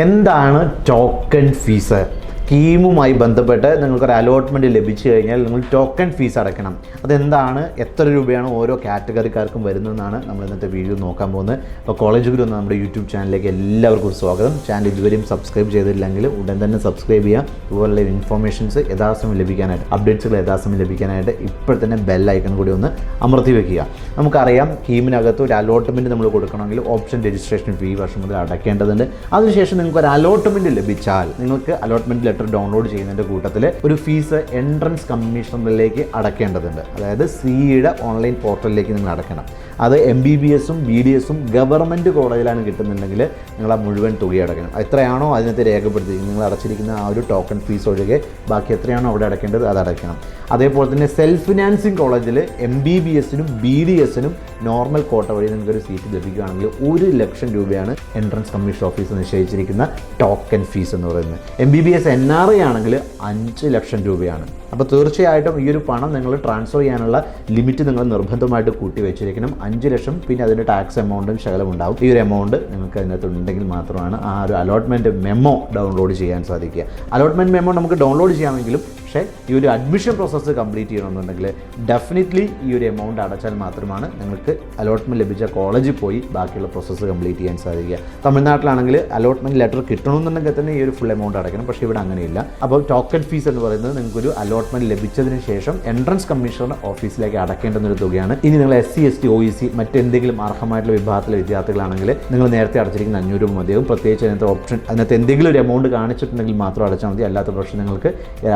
എന്താണ് token fees സ്കീമുമായി ബന്ധപ്പെട്ട് നിങ്ങൾക്കൊരു അലോട്ട്മെന്റ് ലഭിച്ചു കഴിഞ്ഞാൽ നിങ്ങൾ ടോക്കൺ ഫീസ് അടയ്ക്കണം. അതെന്താണ്? എത്ര രൂപയാണ് ഓരോ കാറ്റഗറിക്കാർക്കും വരുന്നതെന്നാണ് നമ്മൾ ഇന്നത്തെ വീഡിയോ നോക്കാൻ പോകുന്നത്. അപ്പോൾ കോളേജ് ഗുരു എന്ന നമ്മുടെ യൂട്യൂബ് ചാനലിലേക്ക് എല്ലാവർക്കും സ്വാഗതം. ചാനൽ ഇതുവരെയും സബ്സ്ക്രൈബ് ചെയ്തിട്ടില്ലെങ്കിൽ ഉടൻ തന്നെ സബ്സ്ക്രൈബ് ചെയ്യാം ഇതുപോലുള്ള ഇൻഫർമേഷൻസ് യഥാസമയം ലഭിക്കാനായിട്ട് അപ്ഡേറ്റ്സുകൾ യഥാസമയം ലഭിക്കാനായിട്ട് ഇപ്പോൾ തന്നെ ബെൽ ഐക്കൺ കൂടി ഒന്ന് അമർത്തി വെക്കുക. നമുക്കറിയാം സ്കീമിനകത്ത് ഒരു അലോട്ട്മെന്റ് നമ്മൾ കൊടുക്കണമെങ്കിൽ ഓപ്ഷൻ രജിസ്ട്രേഷൻ ഫീ വർഷം മുതൽ അടയ്ക്കേണ്ടതുണ്ട്. അതിനുശേഷം നിങ്ങൾക്ക് ഒരു അലോട്ട്മെന്റ് ലഭിച്ചാൽ നിങ്ങൾക്ക് അലോട്ട്മെന്റ് ലെറ്റർ ഡൗൺലോഡ് ചെയ്യുന്നതിന്റെ കൂട്ടത്തിൽ ഒരു ഫീസ് എൻട്രൻസ് കമ്മീഷണറിലേക്ക് അടയ്ക്കേണ്ടതുണ്ട്. അതായത് സിഇയുടെ ഓൺലൈൻ പോർട്ടലിലേക്ക് നിങ്ങൾ അടയ്ക്കണം. അത് എം ബി ബി എസും ബി ഡി എസും ഗവൺമെന്റ് കോളേജിലാണ് കിട്ടുന്നുണ്ടെങ്കിൽ നിങ്ങൾ ആ മുഴുവൻ തുക അടയ്ക്കണം. എത്രയാണോ അതിനകത്ത് രേഖപ്പെടുത്തി നിങ്ങൾ അടച്ചിരിക്കുന്ന ആ ഒരു ടോക്കൺ ഫീസ് ഒഴികെ ബാക്കി എത്രയാണോ അവിടെ അടയ്ക്കേണ്ടത് അത് അടയ്ക്കണം. അതേപോലെ തന്നെ സെൽഫ് ഫിനാൻസിങ് കോളേജിൽ എം ബി ബി എസിനും ബി ഡി എസിനും നോർമൽ കോട്ട വഴി നിങ്ങൾക്ക് ഒരു സീറ്റ് ലഭിക്കുകയാണെങ്കിൽ ഒരു ലക്ഷം രൂപയാണ് എൻട്രൻസ് കമ്മീഷൻ ഓഫീസ് നിശ്ചയിച്ചിരിക്കുന്ന ടോക്കൺ ഫീസ് എന്ന് പറയുന്നത്. M B B S N R I ആണെങ്കിൽ അഞ്ച് ലക്ഷം രൂപയാണ്. അപ്പോൾ തീർച്ചയായിട്ടും ഈ ഒരു പണം നിങ്ങൾ ട്രാൻസ്ഫർ ചെയ്യാനുള്ള ലിമിറ്റ് നിങ്ങൾ നിർബന്ധമായിട്ട് കൂട്ടി വെച്ചിരിക്കണം. അഞ്ച് ലക്ഷം പിന്നെ അതിന്റെ ടാക്സ് എമൗണ്ടും ശകലം ഉണ്ടാവും. ഈ ഒരു എമൗണ്ട് നിങ്ങൾക്ക് അതിനകത്ത് ഉണ്ടെങ്കിൽ മാത്രമാണ് ആ ഒരു അലോട്ട്മെന്റ് മെമ്മോ ഡൗൺലോഡ് ചെയ്യാൻ സാധിക്കുക. അലോട്ട്മെന്റ് മെമ്മോ നമുക്ക് ഡൗൺലോഡ് ചെയ്യാമെങ്കിലും പക്ഷേ ഈ ഒരു അഡ്മിഷൻ പ്രോസസ്സ് കംപ്ലീറ്റ് ചെയ്യണമെന്നുണ്ടെങ്കിൽ ഡെഫിനറ്റ്ലി ഈ ഒരു എമൗണ്ട് അടച്ചാൽ മാത്രമാണ് നിങ്ങൾക്ക് അലോട്ട്മെന്റ് ലഭിച്ച കോളേജിൽ പോയി ബാക്കിയുള്ള പ്രോസസ്സ് കംപ്ലീറ്റ് ചെയ്യാൻ സാധിക്കുക. തമിഴ്നാട്ടിലാണെങ്കിൽ അലോട്ട്മെന്റ് ലെറ്റർ കിട്ടണമെന്നുണ്ടെങ്കിൽ തന്നെ ഈ ഒരു ഫുൾ എമൗണ്ട് അടയ്ക്കണം. പക്ഷേ ഇവിടെ അങ്ങനെയില്ല. അപ്പോൾ ടോക്കൺ ഫീസ് എന്ന് പറയുന്നത് നിങ്ങൾക്കൊരു അലോട്ട്മെന്റ് ലഭിച്ചതിന് ശേഷം എൻട്രൻസ് കമ്മീഷണർ ഓഫീസിലേക്ക് അടക്കേണ്ടുന്ന ഒരു തുകയാണ്. ഇനി നിങ്ങൾ S C S T O E C മറ്റെന്തെങ്കിലും അർഹമായിട്ടുള്ള വിഭാഗത്തിലെ വിദ്യാർത്ഥികളാണെങ്കിൽ നിങ്ങൾ നേരത്തെ അടച്ചിരിക്കുന്ന അഞ്ഞൂറ് രൂപ മതിയാവും. പ്രത്യേകിച്ച് അതിനകത്ത് ഓപ്ഷൻ അതിനകത്ത് എന്തെങ്കിലും ഒരു എമൗണ്ട് കാണിച്ചിട്ടുണ്ടെങ്കിൽ മാത്രം അടച്ചാൽ മതി. അല്ലാത്ത പക്ഷേ നിങ്ങൾക്ക്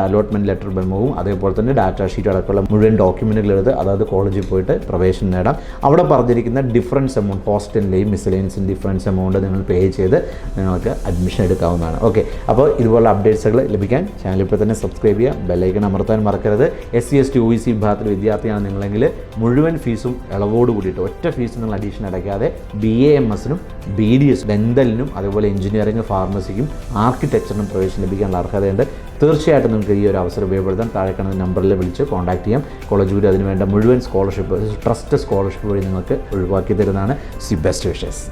അലോട്ട്മെന്റ് ലെറ്റർ മെമ്മോവും അതേപോലെ തന്നെ ഡാറ്റ ഷീറ്റ് അടക്കമുള്ള മുഴുവൻ ഡോക്യുമെന്റുകൾ എടുത്ത് അതായത് കോളേജിൽ പോയിട്ട് പ്രവേശനം നേടാം. അവിടെ പറഞ്ഞിരിക്കുന്ന ഡിഫറൻസ് എമൗണ്ട് ഹോസ്റ്റലിന്റെയും മിസലേൻസിന്റെ ഡിഫറൻസ് എമൗണ്ട് നിങ്ങൾ പേ ചെയ്ത് നിങ്ങൾക്ക് അഡ്മിഷൻ എടുക്കാവുന്നതാണ്. ഓക്കെ അപ്പോൾ ഇതുപോലുള്ള അപ്ഡേറ്റ്സുകൾ ലഭിക്കാൻ ചാനൽ ഇപ്പോൾ തന്നെ സബ്സ്ക്രൈബ് ചെയ്യുക. ബെല്ലൈക്കൺ അമർത്താൻ മറക്കരുത്. S C S T O C വിഭാഗത്തിൽ വിദ്യാർത്ഥിയാണ് നിങ്ങളെങ്കിൽ മുഴുവൻ ഫീസും ഇളവോട് കൂടിയിട്ട് ഒറ്റ ഫീസ് നിങ്ങൾ അഡീഷൻ അടയ്ക്കാതെ ബി എ എം എസിനും ബി ഡി എസ് ഡെന്തലിനും അതേപോലെ എഞ്ചിനീയറിംഗ് ഫാർമസിക്കും ആർക്കിടെക്ചറിനും പ്രവേശനം ലഭിക്കാനുള്ള അർഹതയുണ്ട്. തീർച്ചയായിട്ടും നിങ്ങൾക്ക് ഈ ഒരു അവസരം ഉപയോഗപ്പെടുത്താൻ താഴെ കാണുന്ന നമ്പറിൽ വിളിച്ച് കോൺടാക്ട് ചെയ്യാം. കോളേജ് ഗുരു അതിനുവേണ്ട മുഴുവൻ സ്കോളർഷിപ്പ് ട്രസ്റ്റ് സ്കോളർഷിപ്പ് വഴി നിങ്ങൾക്ക് ഒഴിവാക്കി തരുന്നതാണ് സി ബെസ്റ്റ് വിഷസ്.